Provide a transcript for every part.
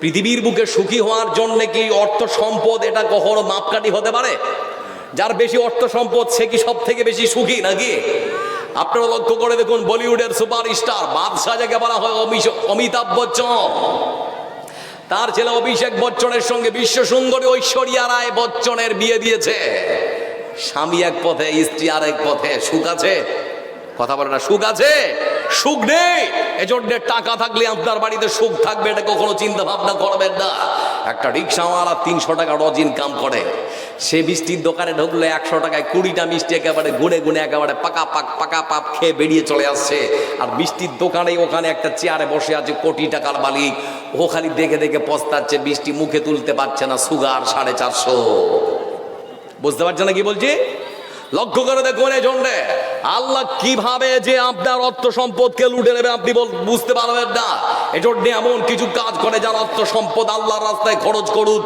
পৃথিবীর বুকে সুখী হওয়ার জন্য কি অর্থ সম্পদ এটা কখনো মাপকাঠি হতে পারে? যার বেশি অর্থ সম্পদ, সে কি সব থেকে বেশি সুখী নাকি? আপনারা লক্ষ্য করে দেখুন, বলিউডের সুপার স্টার বাদশাহ যাকে বলা হয় অমিতাভ বচ্চন। তার ছেলে অভিষেক বচ্চনের সঙ্গে বিশ্ব সুন্দরী ঐশ্বরিয়া রায় বচ্চনের বিয়ে দিয়েছে। স্বামী এক পথে, স্ত্রী আর এক পথে সুখ আছে। কথা বলে না, সুখ আছে? সুখ নেই? এজন্য টাকা থাকলে আপনার বাড়িতে সুখ থাকবে, এটা কখনো চিন্তা ভাবনা করবেন না। একটা রিক্সাওয়ালা তিনশো টাকা রজ ইনকাম করে। সে মিষ্টির দোকানে ঢুকলে, একশো টাকায় কুড়িটা মিষ্টি একেবারে গুনে গুনে একেবারে পাকা পাক, পাকা পাপ খেয়ে বেরিয়ে চলে আসছে। আর মিষ্টির দোকানে ওখানে একটা চেয়ারে বসে আছে কোটি টাকার মালিক। ও খালি দেখে দেখে পস্তাচ্ছে বৃষ্টি মুখে তুলতে পারছে না, সুগার সাড়ে চারশো। বুঝতে পারছে না কি বলছি? লক্ষ্য করে দেখুন এই জন্যে আল্লাহ কীভাবে যে আপনার অর্থ সম্পদকে লুটে নেবে আপনি বুঝতে পারবেন না। এজন্য এমন কিছু কাজ করে যার অর্থ সম্পদ আল্লাহর রাস্তায় খরচ করুন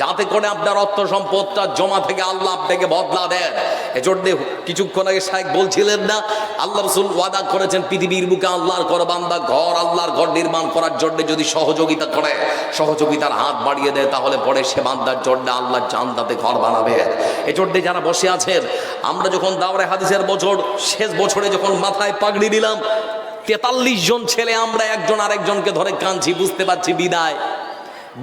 যাতে করে আপনার অর্থ সম্পদটা জমা থেকে আল্লাহ আপনাকে বদলা দেন। এজন্য কিছুক্ষণ আগে সাহেব বলছিলেন না, আল্লাহ রসুল ওয়াদা করেছেন পৃথিবীর বুকে আল্লাহর কর বান্দা ঘর, আল্লাহর ঘর নির্মাণ করার জন্য যদি সহযোগিতা করে, সহযোগিতার হাত বাড়িয়ে দেয়, তাহলে পরে সে বান্দার জন্য আল্লাহ জান্নাতে ঘর বানাবে। এজন্য যারা বসে আছেন, আমরা যখন দাওরে হাদিসের বছর, শেষ বছরে যখন মাথায় পাগড়ি দিলাম, তেতাল্লিশ জন ছেলে আমরা একজন আরেকজনকে ধরে কাঁদছি, বুঝতে পারছি বিদায়।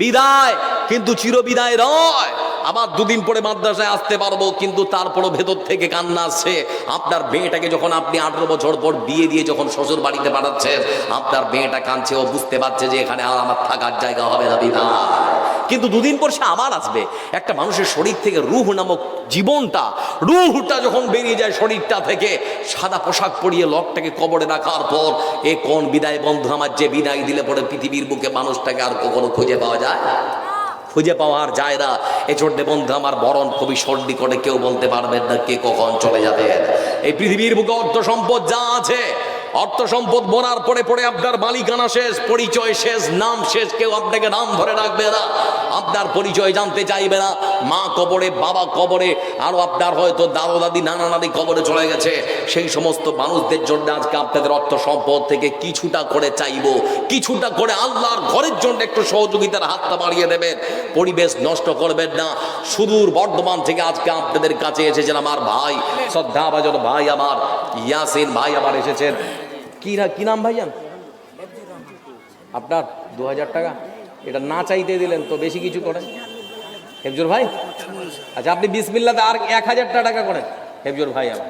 বিদায়, কিন্তু চিরবিদায় রয় আবার দুদিন পরে মাদ্রাসায় আসতে পারব, কিন্তু তারপরও ভেতর থেকে কান্না আসছে। আপনার মেয়েটাকে যখন আপনি আঠেরো বছর পর বিয়ে দিয়ে যখন শ্বশুর বাড়িতে পাঠাচ্ছেন, আপনার মেয়েটা কাঁদছে, ও বুঝতে পারছে যে এখানে আর আমার থাকার জায়গা হবে না, বিদায়। কিন্তু দুদিন পর সে আবার আসবে। একটা মানুষের শরীর থেকে রুহ নামক জীবনটা, রুহটা যখন বেরিয়ে যায় শরীরটা থেকে, সাদা পোশাক পরিয়ে লকটাকে কবরে রাখার পর, এ কোন বিদায় বন্ধু আমার যে বিদায় দিলে পরে পৃথিবীর বুকে মানুষটাকে আর কখনো খুঁজে পাওয়া যায়? খুঁজে পাওয়ার যায় না। এ জন্যে বন্ধু আমার বরণ খুবই সর্দি করে কেউ বলতে পারবেন না কে কখন চলে যাবে। এই পৃথিবীর বুকে অর্থ সম্পদ যা আছে, অর্থ সম্পদ বোনার পরে পরে আপনার মালিকানা শেষ, পরিচয় শেষ, নাম শেষ, কেউ আপনাকে নাম ধরে রাখবে না। আপনার পরিচয় জানতে চাইবে না। মা কবরে, বাবা কবরে, আরও আপনার হয়তো দাদা দাদি নানা নানি কবরে চলে গেছে। সেই সমস্ত মানুষদের জন্য আজকে আপনাদের অর্থ সম্পদ থেকে কিছুটা করে চাইব। কিছুটা করে আল্লাহর ঘরের জন্য একটু সহযোগিতার হাতটা বাড়িয়ে দেবেন। পরিবেশ নষ্ট করবেন না। সুদূর বর্ধমান থেকে আজকে আপনাদের কাছে এসেছেন আমার ভাই শ্রদ্ধা শ্রদ্ধাভাজন ভাই আমার, ইয়াসিন ভাই আমার এসেছেন। কি কি নাম ভাইজান? আপনার দু হাজার টাকা? এটা না চাইতে দিলেন তো বেশি কিছু করেন? হেফজুর ভাই? আচ্ছা আপনি বিসমিল্লাতে আর এক হাজার টাকা করেন। হেফজুর ভাই আমার।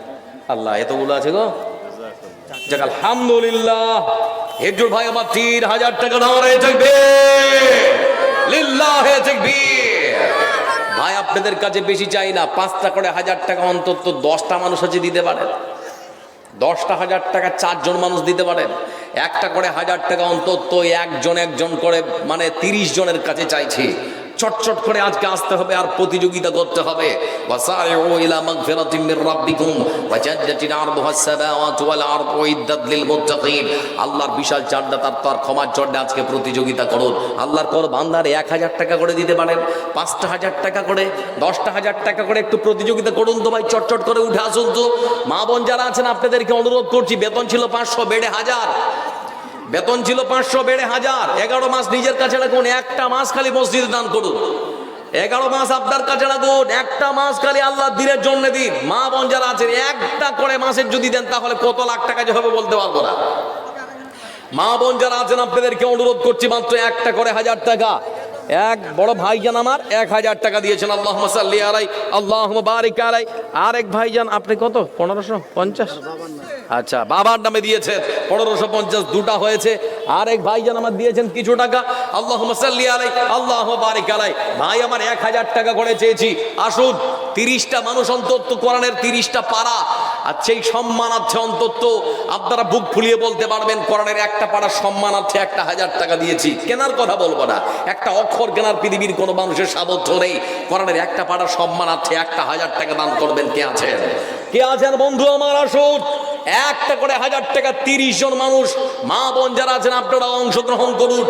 আল্লাহ, এতগুলো আছে গো। যাক, আলহামদুলিল্লাহ। হেফজুর ভাই আমার তিন হাজার টাকা দেওয়া হয়ে থাকবে। লিল্লাহ থাকবে ভাই, আপনাদের কাছে বেশি চাই না। পাঁচটা করে হাজার টাকা অন্তত দশটা মানুষ আছে দিতে পারেন। দশটা হাজার টাকা চারজন মানুষ দিতে পারেন। একটা করে হাজার টাকা অন্তত একজন একজন করে মানে তিরিশ জনের কাছে চাইছি। চটচট করে আজকে আসতে হবে আর প্রতিযোগিতা করতে হবে। আল্লাহর বিশাল চাড্ডা তার তার ক্ষমার চন্ডে আজকে প্রতিযোগিতা করুন। আল্লাহর কর বান্দার এক হাজার টাকা করে দিতে পারেন, পাঁচটা হাজার টাকা করে, দশটা হাজার টাকা করে একটু প্রতিযোগিতা করুন তো ভাই, চটচট করে উঠে আসুন তো। মা বোন যারা আছেন, আপনাদেরকে অনুরোধ করছি, বেতন ছিল পাঁচশো, বেড়ে হাজার। বেতন ছিল পাঁচশো, বেড়ে হাজার। এগারো মাস নিজের কাছে রাখুন একটা মাস খালি মসজিদে দান করুন। এগারো মাস আপনার কাছে রাখুন একটা মাস খালি আল্লাহ দিনের জন্য দিন। মা বোন যারা আছেন, একটা করে মাসের যদি দেন, তাহলে কত লাখ টাকা যে হবে বলতে পারব না। মা বোন যারা আছেন, আপনাদেরকে অনুরোধ করছি, মাত্র একটা করে হাজার টাকা। এক বড় ভাইজান আমার, এক হাজার টাকা দিয়েছেন আল্লাহ সাল্লি আলাই আল্লাহ বারিক আলাই। আর এক ভাইজান আপনি কত? পনেরোশো পঞ্চাশ? আচ্ছা বাবার নামে দিয়েছেন পনেরোশো পঞ্চাশ, দুটা হয়েছে। আর এক ভাইজান আমার দিয়েছেন কিছু টাকা আল্লাহ সাল্লি আলাই আল্লাহ বারিক আলাই। ভাই, আমার এক হাজার টাকা করে চেয়েছি, আসুন। তিরিশটা মানুষ অন্তত কোরআনের তিরিশটা পাড়া। আর সেই সম্মান আছে অন্তত আপনারা বুক ফুলিয়ে বলতে পারবেন, কোরআনের একটা পাড়ার আছে, একটা হাজার টাকা দিয়েছি। কেনার কথা বলব না। একটা অক্ষর কেনার পৃথিবীর কোনো মানুষের সামর্থ্য নেই। কোরআনের একটা পাড়ার আছে, একটা হাজার টাকা দান করবেন। কে আছেন? কে আছেন বন্ধু আমার আসুন? একটা করে হাজার টাকা তিরিশ জন মানুষ মা বোন যারা আছেন আপনারা অংশগ্রহণ করুন।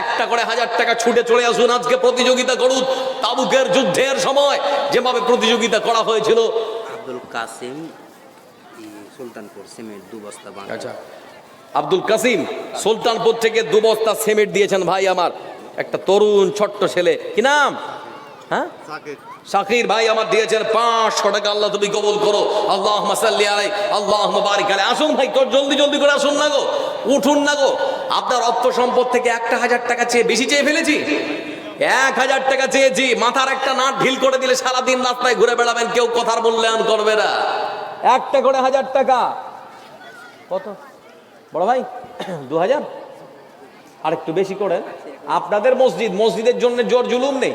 একটা করে হাজার টাকা ছুটে চলে আসুন আজকে প্রতিযোগিতা করুন। তাবুকের যুদ্ধের সময় যেভাবে প্রতিযোগিতা করা হয়েছিল। আব্দুল কাসিম সুলতানপুর সিমেন্ট দু বস্তা আচ্ছা। আব্দুল কাসিম সুলতানপুর থেকে দু বস্তা সিমেন্ট দিয়েছেন ভাই আমার। একটা তরুণ ছোট্ট ছেলে। কি নাম? হ্যাঁ? শাকির ভাই আমার দিয়েছেন পাঁচশো টাকা, আল্লাহ তুমি কবুল করো। আল্লাহ মাসাল্লি আলাই, আল্লাহ বারিক আলাই। আসুন ভাই, তোর জলদি জলদি করে আসুন না গো, উঠুন না গো। আপনার অর্থ সম্পদ থেকে একটা হাজার টাকা চেয়ে বেশি চেয়ে ফেলেছি? এক হাজার টাকা চেয়েছি, মাথার একটা নাট ঢিল করে দিলে সারাদিন রাস্তায় ঘুরে বেড়াবেন, কেউ কথার মূল্যায়ন করবে না। একটা করে হাজার টাকা। কত? বড় ভাই, দু হাজার? আর একটু বেশি করেন। আপনাদের মসজিদ, মসজিদের জন্য জোর জুলুম নেই।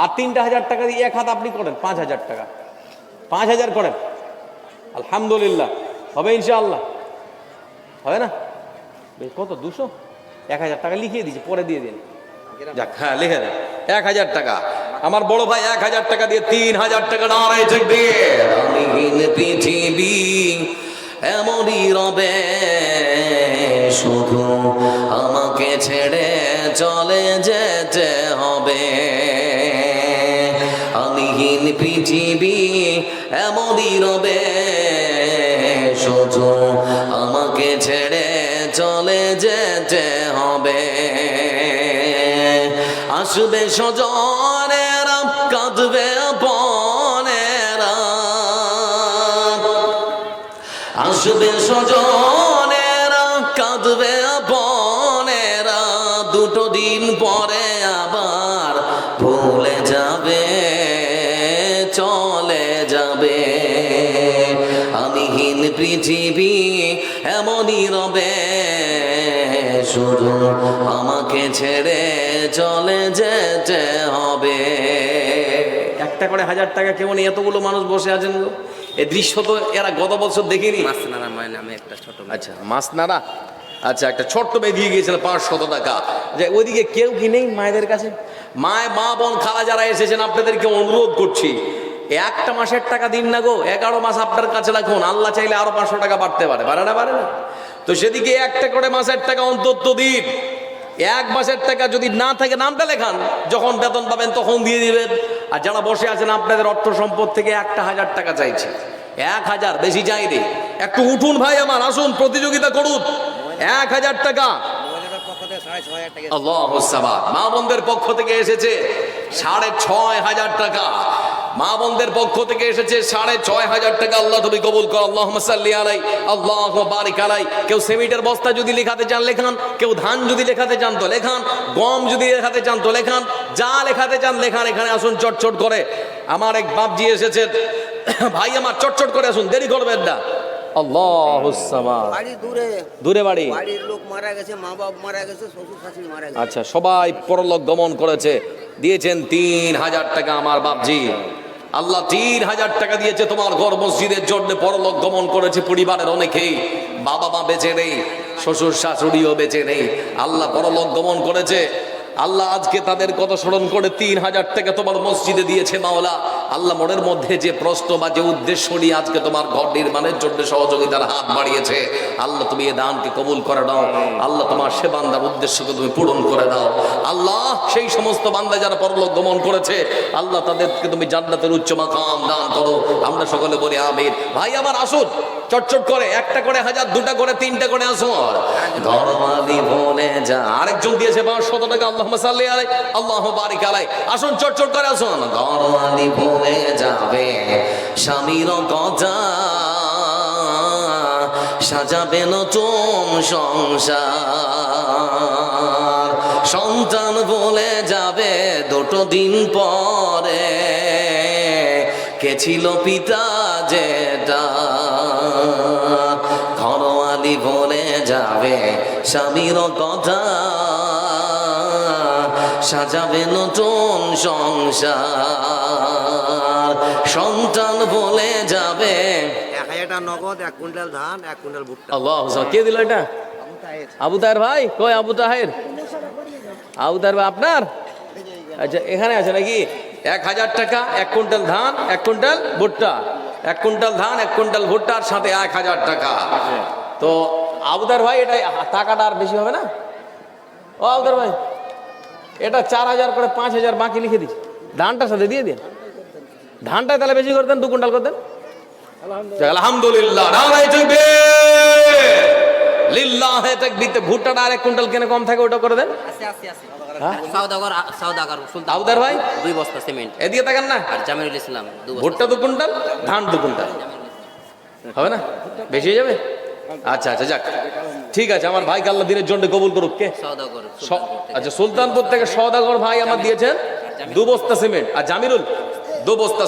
আর তিনটা হাজার টাকা দিয়ে এক হাত আপনি করেন, পাঁচ হাজার টাকা। পাঁচ হাজার করেন। আলহামদুলিল্লাহ। হবে ইনশাআল্লাহ। হবে না? কত? দুশো? এক হাজার টাকা লিখিয়ে দিয়েছি, পরে দিয়ে দিন। যাক হ্যাঁ লিখে দেন। এক হাজার টাকা। আমার বড় ভাই এক হাজার টাকা দিয়ে তিন হাজার টাকা থাকবে রঙিন পৃথিবী এমনই রবে। শুধু আমাকে ছেড়ে চলে যেতে আমিহীন পৃথিবী এমনই রবে। শুধু আমাকে ছেড়ে চলে যেতে হবে। আসবে সজনেরা কাঁদবে আপনেরা আসবে সজনেরা কাঁদবে আপনেরা দুটো দিন পরে পৃথিবী এমনই রবে। শুধু আমাকে ছেড়ে চলে যেতে হবে। একটা করে হাজার টাকা কেমন এতগুলো মানুষ বসে আছেন গো? এ দৃশ্য তো এরা গত বছর দেখিনি। মাসনারা ময় নামে একটা ছোট। আচ্ছা মাছ নাড়া আচ্ছা একটা ছোট্ট মেয়ে দিয়ে গিয়েছিল পাঁচশত টাকা। যে ওইদিকে কেউ কি নেই মায়েদের কাছে? মায় মা বোন খালা যারা এসেছেন আপনাদেরকে অনুরোধ করছি। এই একটা মাসের টাকা দিন না গো, এগারো মাস আপনার কাছে রাখুন। আল্লাহ চাইলে আরও পাঁচশো টাকা বাড়তে পারে। পারে না পারে না? তো সেদিকে একটা করে মাসের টাকা অন্তত দিন। এক মাসের টাকা যদি না থাকে, নামটা লেখান। যখন বেতন পাবেন তখন দিয়ে দিবেন। আর যারা বসে আছেন, আপনাদের অর্থ সম্পদ থেকে একটা হাজার টাকা চাইছে। এক হাজার, বেশি চাইনি একটু উঠুন ভাই আমার, আসুন, প্রতিযোগিতা করুন। এক হাজার টাকা। মা বোনদের পক্ষ থেকে এসেছে সাড়ে ছয় হাজার টাকা। মা বোনদের পক্ষ থেকে এসেছে সাড়ে ছয় হাজার টাকা। আল্লাহ তুমি কবুল কর। আল্লাহ সাল্লি আলাই আল্লাহ বারিক আলাই। কেউ সেমিটার বস্তা যদি লেখাতে চান লেখান। কেউ ধান যদি লেখাতে চান তো লেখান। গম যদি লেখাতে চান তো লেখান। যা লেখাতে চান লেখান। এখানে আসুন চটচট করে। আমার এক বাপজি এসেছেন ভাই আমার চটচট করে আসুন দেরি করবেন না। দূরে। দূরে বাড়ি? লোক মারা গেছে মা মারা গেছে শ্বশুর শাশুড়ি মারা গেছে। আচ্ছা সবাই পরলোক গমন করেছে। দিয়েছেন তিন হাজার টাকা আমার বাপজি। আল্লাহ তিন হাজার টাকা দিয়েছে তোমার ঘর মসজিদের জন্য, পরলোক গমন করেছে পরিবারের অনেকেই। বাবা মা বেঁচে নেই শ্বশুর শাশুড়িও বেঁচে নেই। আল্লাহ পরলোক গমন করেছে। আল্লাহ আজকে তাদের কথা স্মরণ করে তিন হাজার টাকা তোমার মসজিদে দিয়েছে মাওলা। আল্লাহ মনের মধ্যে যে প্রশ্ন বা যে উদ্দেশ্য নিয়ে আজকে তোমার ঘর নির্মাণের জন্য সহযোগিতার হাত বাড়িয়েছে, আল্লাহ তুমি এ দানকে কবুল করে দাও আল্লাহ তোমার সে বান্দার উদ্দেশ্যকে তুমি পূরণ করে দাও আল্লাহ সেই সমস্ত বান্দা যারা পরলোক গমন করেছে, আল্লাহ তাদেরকে তুমি জান্নাতের উচ্চ মাকাম দান করো। আমরা সকলে বলি আমির ভাই, আমার আসুন। চটচট করে, একটা করে হাজার, দুটা করে, তিনটা করে আসুন ঘরমালি বলে যা। আরেকজন দিয়েছে, পাঁচশত টাকা আল্লাহ সাল্লি আলাই, আল্লাহ বারিক আলাই। আসুন চটচট করে আসুন। ঘরমালি বলে যাবে, স্বামীর কথা সাজাবে নতুন সংসার। সন্তান বলে যাবে দুটো দিন পরে। কে ছিল পিতা যেটা? ঘরোয়ালি বলে যাবে স্বামীর কথা। সাজাবে নতুন সংসার। সন্তান বলে যাবে। নগদ এক কুইন্টাল ধান এক কুইন্টাল ভুট্টা। আল্লাহ কে দিল এটা? আবু তাহের ভাই? কই আবু তাহের? আবু তাহের ভাই আপনার? আচ্ছা এখানে আছে নাকি? এক হাজার টাকা এক কুইন্টাল ধান এক কুইন্টাল ভুট্টা। এক কুইন্টাল ধান এক কুইন্টাল ভুট্টার সাথে এক হাজার টাকা। তো আবুদার ভাই এটা টাকাটা আর বেশি হবে না? ও আবুদার ভাই এটা চার হাজার করে পাঁচ হাজার বাকি লিখে দিচ্ছি ধানটার সাথে দিয়ে দিন। ধানটা তাহলে বেশি করতেন দু কুইন্টাল করে দেন। যাক, আলহামদুলিল্লাহ লিল্লাহে ভুট্টাটা আর এক কুইন্টাল কেন কম থাকে ওটা করে দেন। হ্যাঁ? সুলতান ভাই? দুই বস্তা সিমেন্ট। এদিকে তাকান না। আর জামিরুল ইসলাম দু বস্তা ভুট্টা দু কুইন্টাল ধান দু কুইন্টাল। হবে না? বেশি হয়ে যাবে? আচ্ছা আচ্ছা যাক। ঠিক আছে আমার ভাই আল্লাহ দিনের জন্য কবুল করুক কে। আচ্ছা সুলতানপুর থেকে সওদাগর ভাই আমার দিয়েছেন দু বস্তা সিমেন্ট। আর জামিরুল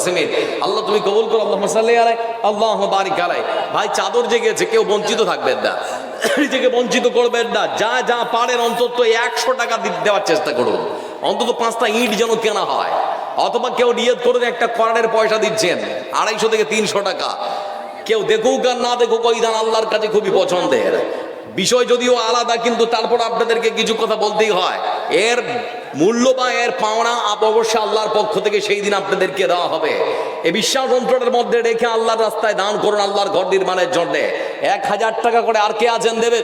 সিমেন্ট। আল্লাহ তুমি কবুল করো, আল্লাহ আলাই আল্লাহ বারিক আলাই ভাই, চাদর জেগেছে কেউ বঞ্চিত থাকবেন না। নিজেকে বঞ্চিত করবেন না। যা যা পারেন অন্তত একশো টাকা দেওয়ার চেষ্টা করুন। অন্তত পাঁচটা ইট যেন কেনা হয়। অথবা কেউ নিয়ত করে একটা করানের পয়সা দিচ্ছেন। আড়াইশো থেকে তিনশো টাকা। কেউ দেখুক আর না দেখুক, ওই দান আল্লাহর কাছে খুবই পছন্দের। বিষয় যদিও আলাদা, কিন্তু তারপর আপনাদেরকে কিছু কথা বলতেই হয়। এর মূল্য বা এর পাওনা অবশ্যই আল্লাহর পক্ষ থেকে সেই দিন আপনাদেরকে দেওয়া হবে। এই বিশ্বাস অন্তরের মধ্যে রেখে আল্লাহর রাস্তায় দান করুন আল্লাহর ঘর নির্মাণের জন্য। এক হাজার টাকা করে আর কে আছেন দেবেন?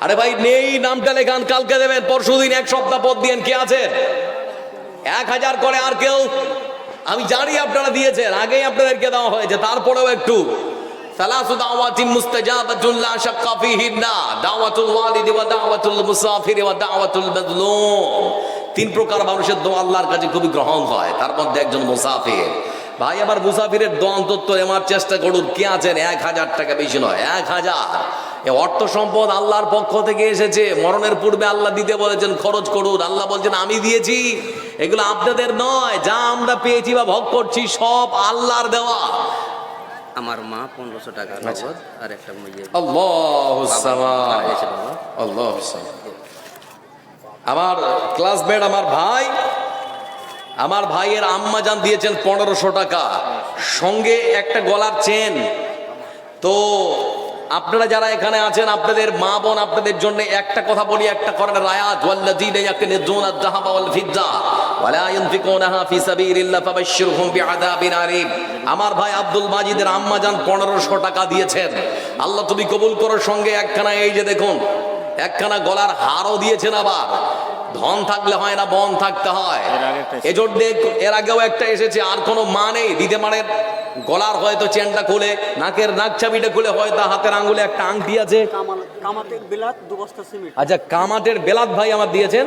আরে ভাই, নেই, নামটা লেখান, কালকে দেবেন, পরশু দিন এক সপ্তাহ পর দিন কে আছেন? এক হাজার করে আর কেউ? আমি জানি আপনারা দিয়েছেন, আগেই আপনাদেরকে দেওয়া হয়েছে, তারপরেও একটু। সালাসু দাওয়াতিন মুস্তাজাবাতুন লা শাক্কা ফিহিন্না, দাওয়াতুল ওয়ালিদি তিন প্রকার মানুষের দোয়া আল্লাহর কাছে খুবই গ্রহণ হয়। তার মধ্যে একজন মুসাফির। ভাই আমার মুসাফিরের দোয়া অন্তত নেওয়ার চেষ্টা করুন। কে আছেন? এক হাজার টাকা বেশি নয়, এক হাজার। এ অর্থ সম্পদ আল্লাহর পক্ষ থেকে এসেছে। মরণের পূর্বে আল্লাহ দিতে বলেছেন, খরচ করুন। আল্লাহ বলছেন, আমি দিয়েছি। এগুলো আপনাদের নয়, যা আমরা পেয়েছি বা ভোগ করছি, সব আল্লাহর দেওয়া। আমার মা পনেরোশো টাকা আচ্ছা। নগদ আর একটা আল্লাহু মারা গেছে বাবা আল্লাহ আমার ক্লাসমেট আমার ভাই আমার ভাইয়ের আম্মা যান দিয়েছেন পনেরোশো টাকা। সঙ্গে একটা গলার চেন তো আপনারা যারা এখানে আছেন আপনাদের মা বোন আপনাদের জন্য একটা কথা বলি একটা করেন। রায়াত ওয়াল্লাযীনা ইয়াকনিজুনা আয-যাহাবা ওয়াল ফিদ্দা ওয়ালা ইউনফিকুনাহা ফি সাবিলিল্লাহ ফাবাশশিরহুম বিআযাবিন আলীম। আমার ভাই আব্দুল মাজিদের আম্মা জান 1500 টাকা দিয়েছেন। আল্লাহ তুমি কবুল করো সঙ্গে একখানা এই যে দেখুন একখানা গলার হারও দিয়েছেন আবার। ধন থাকলে হয় না বন থাকতে হয়। এজন্য এর আগেও একটা এসেছে আর কোনো মা নেই দিতে মানে গলার হয়তো চেনটা খুলে নাকের নাক চাবিটা খুলে হয়তো হাতের আঙ্গুলে একটা আংটি আছে আচ্ছা কামাটের বেলাত ভাই আমার দিয়েছেন?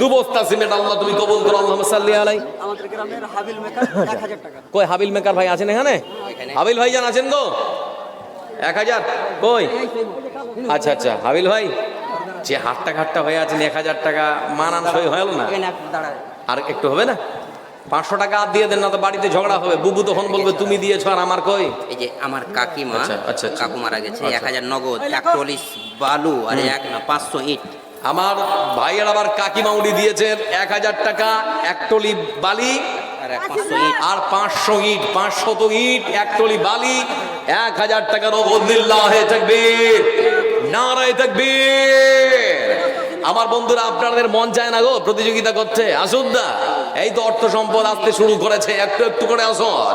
দু বস্তা সিমেন্ট। আল্লাহ তুমি কবুল করো আল্লাহ সাল্লি আলাই আমাদের গ্রামের হাবিল মেকার এক হাজার টাকা। কই হাবিল মেকার ভাই আছেন এখানে? এখানে। হাবিল ভাই জান আছেন তো এক হাজার? কই? আচ্ছা আচ্ছা হাবিল ভাই যে হাটটা ঘাটটা হয়ে আছেন এক হাজার টাকা মানান সই হলো না। আর একটু হবে না? পাঁচশো টাকা আর দিয়ে দেন না তো বাড়িতে ঝগড়া হবে। বুবু তখন বলবে তুমি দিয়েছ আর আমার কই? এই যে আমার কাকিমা আচ্ছা, আচ্ছা, আচ্ছা। কাকু মারা গেছে আচ্ছা। এক হাজার নগদ এক টলিস বালু আর এক না পাঁচশো ইট। আমার ভাইয়ের আবার কাকিমা উনি দিয়েছেন এক হাজার টাকা এক টলি বালি আর পাঁচশো ইট। আর পাঁচশো ইট পাঁচশত ইট এক টলি বালি এক হাজার টাকা রবদিল্লাহে থাকবীর নারায় থাকবীর আমার বন্ধুরা আপনাদের মন চায় না গো প্রতিযোগিতা করছে আসুন না। এই তো অর্থ সম্পদ আসতে শুরু করেছে। একটু একটু করে আসর।